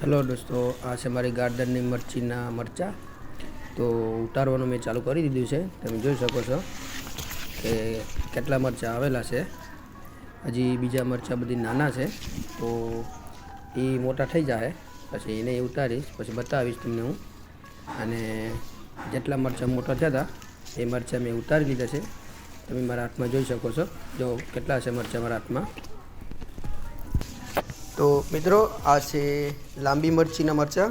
Hello દોસ્તો, આ છે મારી ગાર્ડનની મરચીના મરચાં. તો ઉતારવાનું મેં ચાલુ કરી દીધું છે. તમે જોઈ શકો છો કે કેટલા મરચાં આવેલા છે. હજી બીજા મરચાં બધી નાના છે. તો એ મોટા થઈ જાય પછી એને ઉતારીશ, પછી બતાવીશ તમને હું. અને જેટલા મરચાં મોટા થયા હતા એ મરચાં મેં ઉતારી લીધા છે. તમે મારા હાથમાં જોઈ શકો છો. જો કેટલા છે મરચાં મારા હાથમાં. તો મિત્રો આ છે લાંબી મરચીના મરચાં.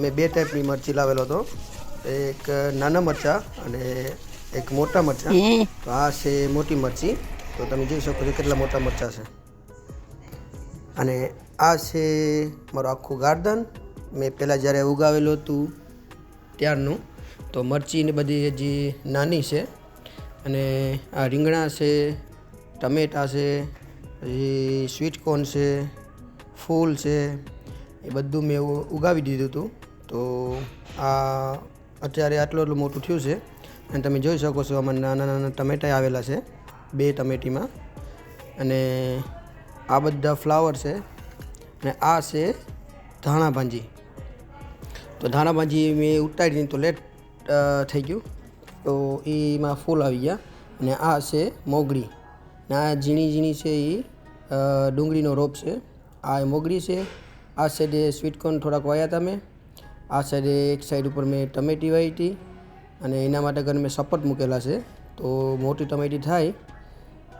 મેં બે ટાઈપની મરચી લાવેલો હતો. એક નાના મરચાં અને એક મોટા મરચાં. તો આ છે મોટી મરચી. તો તમે જોઈ શકો છો કેટલા મોટા મરચાં છે. અને આ છે મારું આખું ગાર્ડન. મેં પહેલાં જ્યારે ઉગાવેલું હતું ત્યારનું તો મરચીને બધી હજી નાની છે અને આ રીંગણા છે ટમેટા છે પછી સ્વીટકોર્ન છે ફૂલ છે, એ બધું મેં ઉગાવી દીધું હતું તો આ અત્યારે આટલું આટલું મોટું થયું છે. અને તમે જોઈ શકો છો, આમાં નાના નાના ટમેટા આવેલા છે, બે ટમેટીમાં. અને આ બધા ફ્લાવર છે અને આ છે ધાણા ભાંજી. તો ધાણા ભાંજી મેં ઉતારી તો લેટ થઈ ગયું. તો એમાં ફૂલ આવી ગયા. અને આ છે મોગરી. ને આ ઝીણી ઝીણી છે એ ડુંગળીનો રોપ છે. આ એ મોગરી છે. આ સાઈડે સ્વીટકોર્ન થોડાક વાયા હતા મેં. આ સાઈડે એક સાઈડ ઉપર મેં ટમેટી વાવી હતી અને એના માટે કરીને મેં સપોર્ટ મૂકેલા છે. તો મોટી ટમેટી થાય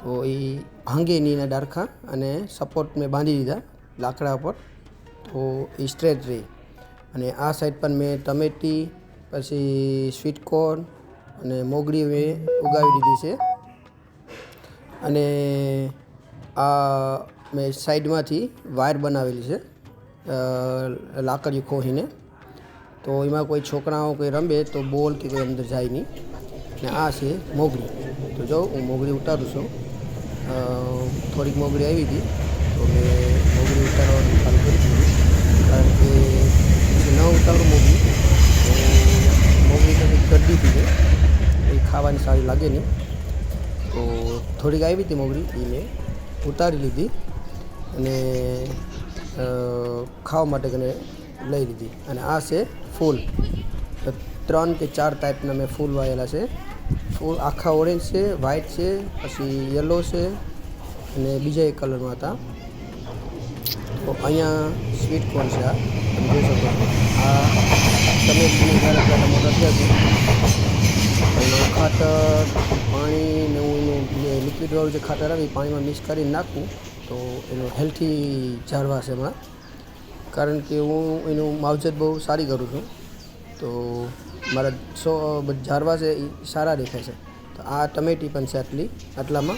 તો એ ભાંગે નહીં એના ડારખા અને સપોર્ટ મેં બાંધી દીધા લાકડા ઉપર. તો એ સ્ટ્રેટ રહે. અને આ સાઈડ પર મેં ટમેટી, પછી સ્વીટકોર્ન અને મોગરી મેં ઉગાવી દીધી છે. અને આ મેં સાઈડમાંથી વાયર બનાવેલી છે લાકડીઓ ખોહીને. તો એમાં કોઈ છોકરાઓ કોઈ રમે તો બોલ કે કોઈ અંદર જાય નહીં. ને આ છે મોગરી. તો જો હું મોગરી ઉતારું છું. થોડીક મોગરી આવી હતી. તો મેં મોગરી ઉતારવાનું ચાલુ કરી દીધું. કારણ કે ન ઉતારું મોગરી, તો મોગરી થોડીક ગરદી થઈ એ ખાવાની સારી લાગે નહીં. તો થોડીક આવી હતી મોગરી, એ મેં ઉતારી લીધી. અને ખાવા માટે કરીને લઈ લીધી. અને આ છે ફૂલ. ત્રણ કે ચાર ટાઈપના મેં ફૂલ વાયેલા છે. ફૂલ આખા ઓરેન્જ છે વ્હાઇટ છે, પછી યલો છે, અને બીજા એક કલરમાં હતા. તો અહીંયા સ્વીટ કોર્ન છે આ. તમે જોઈ શકો આ તમે જ્યારે પહેલાં મોટા છે ખાતર, પાણી ને હું એનું જે લિક્વિડવાળું જે ખાતર આવે એ પાણીમાં મિક્સ કરી નાખું તો એનું હેલ્થી ઝાડવા છે હમણાં કારણ કે હું એનું માવજત બહુ સારી કરું છું. તો મારા સો ઝાડવા છે એ સારા દેખાય છે. તો આ ટમેટી પણ છે આટલી, આટલામાં.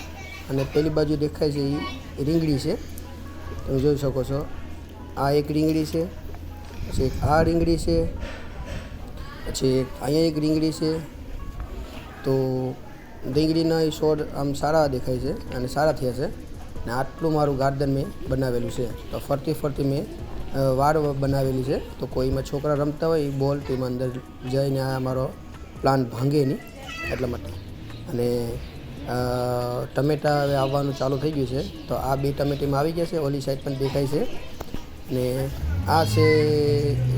અને પેલી બાજુ દેખાય છે એ રીંગણી છે. તમે જોઈ શકો છો. આ એક રીંગણી છે, પછી એક આ રીંગણી છે, પછી એક અહીંયા એક રીંગણી છે. તો રીંગણીના એ છોડ આમ સારા દેખાય છે અને સારા થયા છે. ને આટલું મારું ગાર્ડન મેં બનાવેલું છે. તો ફરતી ફરતી મેં વાડ બનાવેલી છે. તો કોઈમાં છોકરા રમતા હોય બોલ તેમાં અંદર જઈને આ મારો પ્લાન્ટ ભાંગે નહીં. એટલા માટે. અને ટમેટા હવે આવવાનું ચાલુ થઈ ગયું છે. તો આ બે ટમેટીમાં આવી ગયા છે. ઓલી સાઈડ પણ દેખાય છે. ને આ છે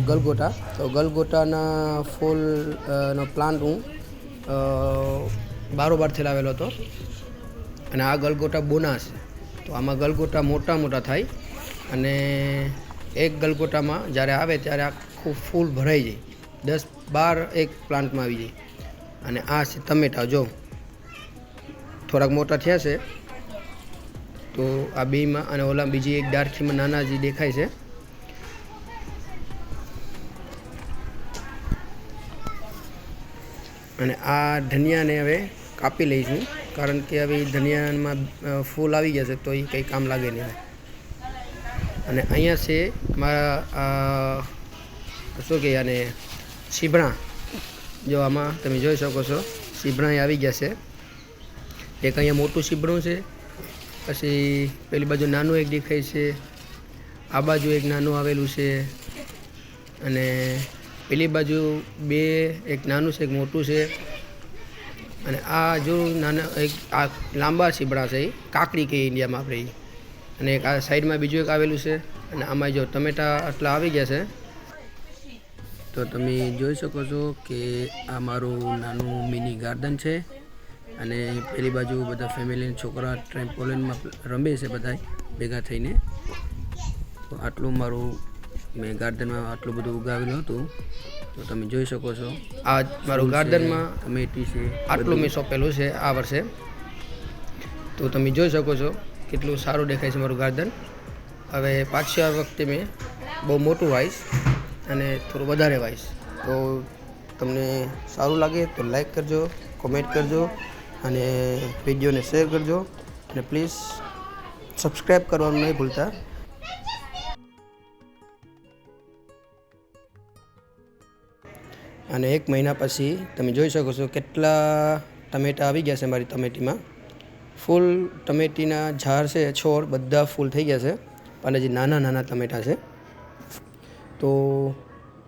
ગલગોટા. તો ગલગોટાના ફૂલનો પ્લાન્ટ હું બારોબારથી લાવેલો હતો. અને આ ગલગોટા બોના છે તો આમાં ગલગોટા મોટા મોટા થાય અને એક ગલગોટામાં જ્યારે આવે ત્યારે આખું ફૂલ ભરાઈ જાય. દસ બાર એક પ્લાન્ટમાં આવી જાય. અને આ છે ટમેટા, જો થોડાક મોટા થયા છે, તો આ બેમાં અને ઓલા બીજી એક ડારખીમાં નાના જે દેખાય છે. અને આ ધનિયાને હવે કાપી લઈશું. કારણ કે હવે ધનિયામાં ફૂલ આવી જશે તો એ કંઈ કામ લાગે નહીં. અને અહીંયા છે મારા શું કહે આને સીભણા જો આમાં તમે જોઈ શકો છો સીભણા આવી ગયા છે. એક અહીંયા મોટું સીભણું છે, પછી પેલી બાજુ નાનું એક દેખાય છે, આ બાજુ એક નાનું આવેલું છે, અને પેલી બાજુ બે, એક નાનું છે, એક મોટું છે. અને આ જો નાના એક આ લાંબા સીબડા છે એ, કાકડી કે ઇન્ડિયામાં આપણે અને એક આ સાઈડમાં બીજું એક આવેલું છે, અને આમાં જો ટમેટા આટલા આવી ગયા છે, તો તમે જોઈ શકો છો કે આ મારું નાનું મિની ગાર્ડન છે. અને પેલી બાજુ બધા ફેમિલી છોકરા ટ્રેમ્પોલિનમાં રમે છે બધા ભેગા થઈને. તો આટલું મારું મેં ગાર્ડનમાં આટલું બધું ઉગાવેલું હતું. તો તમે જોઈ શકો છો. આ મારું ગાર્ડનમાં ટમેટી છે આટલું મેં સોંપેલું છે આ વર્ષે. તો તમે જોઈ શકો છો કેટલું સારું દેખાય છે મારું ગાર્ડન. હવે પાછી વખતે મેં બહુ મોટું વાઈશ અને થોડું વધારે વાઈશ તો તમને સારું લાગે તો લાઈક કરજો, કોમેન્ટ કરજો અને વિડીયોને શેર કરજો. અને પ્લીઝ સબસ્ક્રાઈબ કરવાનું નહીં ભૂલતા. અને એક મહિના પછી તમે જોઈ શકો છો કેટલા ટમેટા આવી ગયા છે મારી ટમેટીમાં. ફૂલ ટમેટીના ઝાડ છે, છોડ બધા ફૂલ થઈ ગયા છે અને જે નાના નાના ટમેટા છે. તો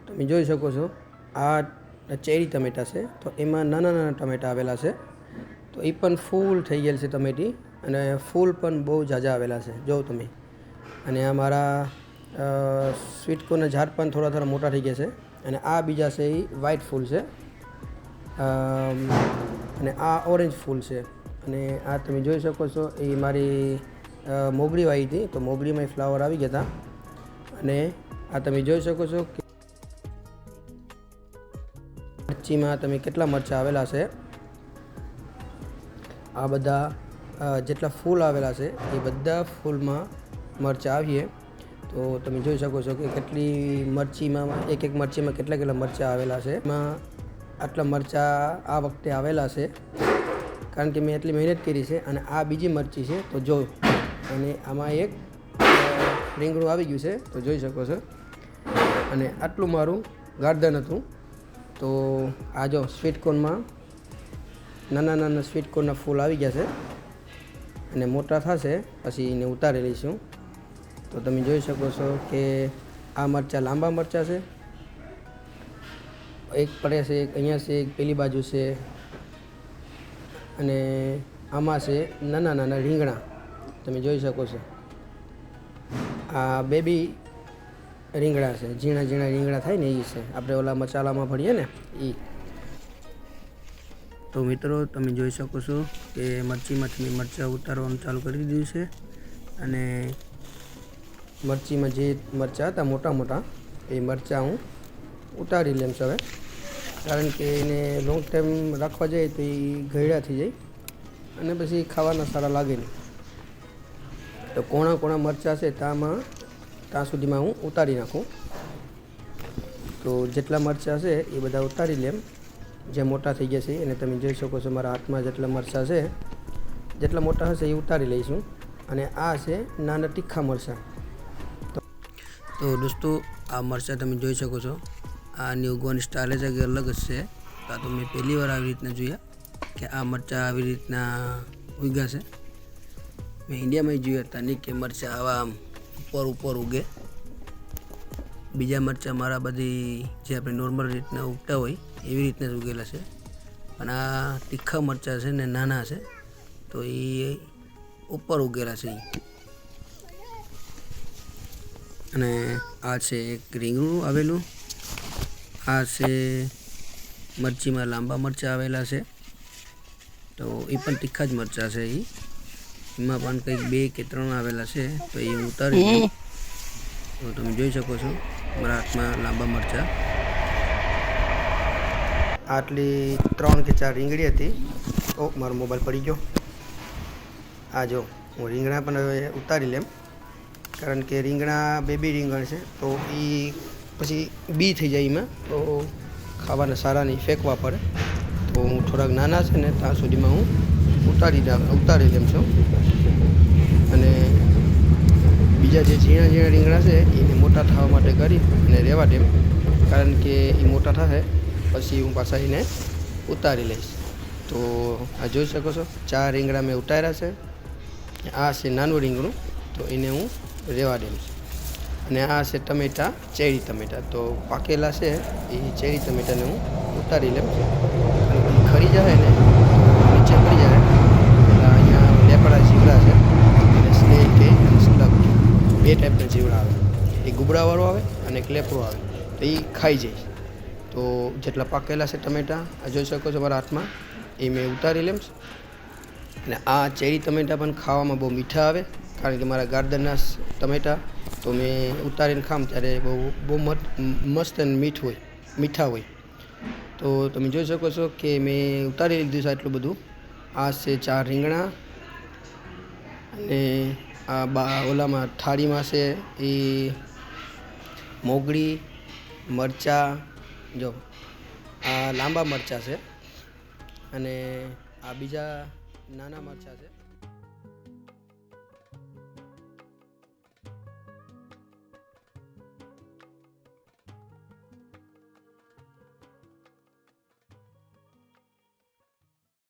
તમે જોઈ શકો છો, આ ચેરી ટમેટા છે, તો એમાં નાના નાના ટમેટા આવેલા છે. તો એ પણ ફૂલ થઈ ગયેલ છે ટમેટી, અને ફૂલ પણ બહુ ઝાઝા આવેલા છે જો તમે. અને આ મારા સ્વીટ કોર્નના ઝાડ પણ થોડા થોડા મોટા થઈ ગયા છે. અને આ બીજા છે એ વ્હાઇટ ફૂલ છે. અને આ ઓરેન્જ ફૂલ છે. અને આ તમે જોઈ શકો છો, એ મારી મોગળી વાવી હતી, તો મોગરીમાં ફ્લાવર આવી ગયા હતા. અને આ તમે જોઈ શકો છો કે મરચીમાં તમે કેટલા મરચાં આવેલા છે. આ બધા જેટલા ફૂલ આવેલા છે, એ બધા ફૂલમાં મરચાં આવીએ. તો તમે જોઈ શકો છો કે કેટલી મરચીમાં એક એક મરચીમાં કેટલા કેટલા મરચાં આવેલા છે. એમાં આટલા મરચાં આ વખતે આવેલા છે. કારણ કે મેં એટલી મહેનત કરી છે અને આ બીજી મરચી છે. તો જો, અને આમાં એક રીંગણું આવી ગયું છે. તો જોઈ શકો છો. અને આટલું મારું ગાર્ડન હતું. તો આ જો સ્વીટ કોર્નમાં નાના નાના સ્વીટ કોર્નના ફૂલ આવી ગયા છે. અને મોટા થશે, પછી એને ઉતારી લઈશું. તો તમે જોઈ શકો છો કે આ મરચાં લાંબા મરચાં છે. એક પડે છે, એક અહીંયા છે, એક પેલી બાજુ છે. અને આમાં છે નાના નાના રીંગણા. તમે જોઈ શકો છો. આ બેબી રીંગણા છે, ઝીણા ઝીણા રીંગણા થાય ને એ છે. આપણે ઓલા મસાલામાં ભરીએ ને એ તો મિત્રો, તમે જોઈ શકો છો કે મરચીમાંથી મેં મરચાં ઉતારવાનું ચાલુ કરી દીધું છે. અને મરચીમાં જે મરચાં હતા, મોટા મોટા, એ મરચાં હું ઉતારી લેમ હવે. કારણ કે એને લોંગ ટાઈમ રાખવા જાય તો એ ગળ્યા થઈ જાય અને પછી ખાવાના સારા લાગે નહીં. તો કોણા કોણા મરચાં છે તામાં, ત્યાં સુધીમાં હું ઉતારી નાખું. તો જેટલા મરચાં છે એ બધા ઉતારી લેમ. જે મોટા થઈ ગયા છે, એને તમે જોઈ શકો છો મારા હાથમાં જેટલા મરચાં છે. જેટલા મોટા હશે એ ઉતારી લઈશું. અને આ છે નાના તીખા મરચાં. તો દોસ્તો, આ મરચાં તમે જોઈ શકો છો. આની ઉગવાની સ્ટાઇલ જ કંઈક અલગ જ છે. તો આ તો મેં પહેલી વાર આવી રીતના જોયા કે આ મરચાં આવી રીતના ઉગ્યા છે. મેં ઇન્ડિયામાં જોયા હતા નહીં કે મરચાં આવા આમ ઉપર ઉપર ઉગે. બીજા મરચાં મારા બધી જે આપણે નોર્મલ રીતના ઉગતા હોય, એવી રીતના જ ઉગેલા છે. પણ આ તીખા મરચાં છે ને નાના છે, તો એ ઉપર ઉગેલા છે. અને આ છે એક રીંગણું આવેલું. આ છે મરચીમાં લાંબા મરચાં આવેલા છે. તો એ પણ તીખા જ મરચાં છે એ એમાં પણ કંઈક બે કે ત્રણ આવેલા છે, તો એ ઉતારી. તો તમે જોઈ શકો છો, મારા હાથમાં લાંબા મરચાં. આટલી ત્રણ કે ચાર રીંગણી હતી. ઓ, મારો મોબાઈલ પડી ગયો. આ જો, હું રીંગણા પણ હવે ઉતારી લેમ. કારણ કે રીંગણા બેબી રીંગણ છે, તો એ પછી બી થઈ જાય એમાં, તો ખાવાના સારા નહીં, ફેંકવા પડે. તો હું થોડાક નાના છે ને, ત્યાં સુધીમાં હું ઉતારી ઉતારી લેમ છું. અને બીજા જે ઝીણા ઝીણા રીંગણા છે, એને મોટા થવા માટે કરી અને રહેવા દેમ. કારણ કે એ મોટા થશે, પછી હું પાછા એને ઉતારી લઈશ. તો આ જોઈ શકો છો, ચાર રીંગણા મેં ઉતાર્યા છે. આ છે નાનું રીંગણું, તો એને હું રહેવા દેવું અને આ છે ટમેટા, ચેરી ટમેટા. તો પાકેલા છે, એ ચેરી ટમેટાને હું ઉતારી લઉં અને ખરી જાય ને, નીચે પડી જાય. એટલે અહીંયા લેપડા જીવડા છે અને સ્નેક કે. સ્લગ બે ટાઈપના જીવડા આવે. ગુબડાવાળો આવે અને એક લેપરો આવે. તો એ ખાઈ જાય તો જેટલા પાકેલા છે ટમેટાં જોઈ શકો છો મારા હાથમાં, એ મેં ઉતારી લેમ્સ અને આ ચેરી ટમેટા પણ ખાવામાં બહુ મીઠા આવે. કારણ કે મારા ગાર્ડનના ટમેટા, તો મેં ઉતારીને ખામ ત્યારે બહુ બહુ મસ્ત અને મીઠ હોય, મીઠા હોય. તો તમે જોઈ શકો છો કે મેં ઉતારી લીધું છે આટલું બધું. આ છે ચાર રીંગણા અને આ બા, ઓલામાં થાળીમાં છે એ મોગળી, મરચાં, જો, આ લાંબા મરચાં છે. અને આ બીજા નાના મરચાં છે.